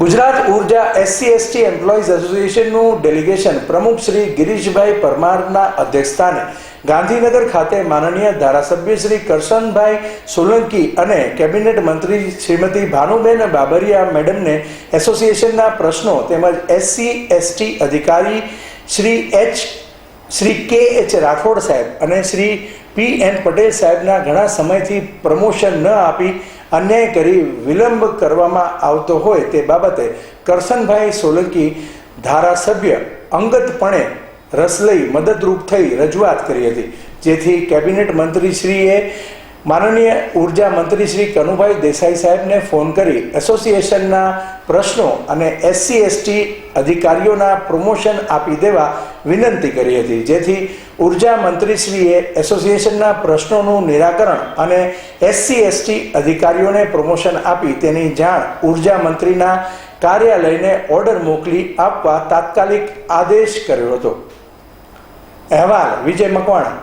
ગુજરાત ઊર્જા SC ST employees એસોસિએશનનું delegation પ્રમુખ શ્રી ગિરીશભાઈ પરમારના અધ્યક્ષસ્થાને ગાંધીનગર ખાતે માનનીય ધારાસભ્ય શ્રી કરશનભાઈ સોલંકી અને કેબિનેટ મંત્રી શ્રીમતી ભાનુબેન બાબરિયા મેડમને એસોસિએશનના પ્રશ્નો તેમજ એસસી એસટી અધિકારી શ્રી એચ શ્રી કે એચ રાઠોડ સાહેબ અને શ્રી પી એન પટેલ સાહેબના ઘણા સમયથી પ્રમોશન ન આપી અન્યાય કરી વિલંબ કરવામાં આવતો હોય તે બાબતે કરશનભાઈ સોલંકી ધારાસભ્ય અંગતપણે રસ લઈ મદદરૂપ થઈ રજૂઆત કરી હતી. જેથી કેબિનેટ મંત્રીશ્રીએ માનનીય ઊર્જા મંત્રી શ્રી કનુભાઈ દેસાઈ સાહેબને ફોન કરી એસોસિએશનના પ્રશ્નો અને એસસી, એસટી અધિકારીઓના પ્રમોશન આપી દેવા વિનંતી કરી હતી. જેથી ઊર્જા મંત્રીશ્રીએ એસોસિએશનના પ્રશ્નોનું નિરાકરણ અને એસસી, એસટી અધિકારીઓને પ્રમોશન આપી તેની જાણ ઊર્જા મંત્રીના કાર્યાલયને ઓર્ડર મોકલી આપવા તાત્કાલિક આદેશ કર્યો હતો. અહેવાલ વિજય મકવાણા.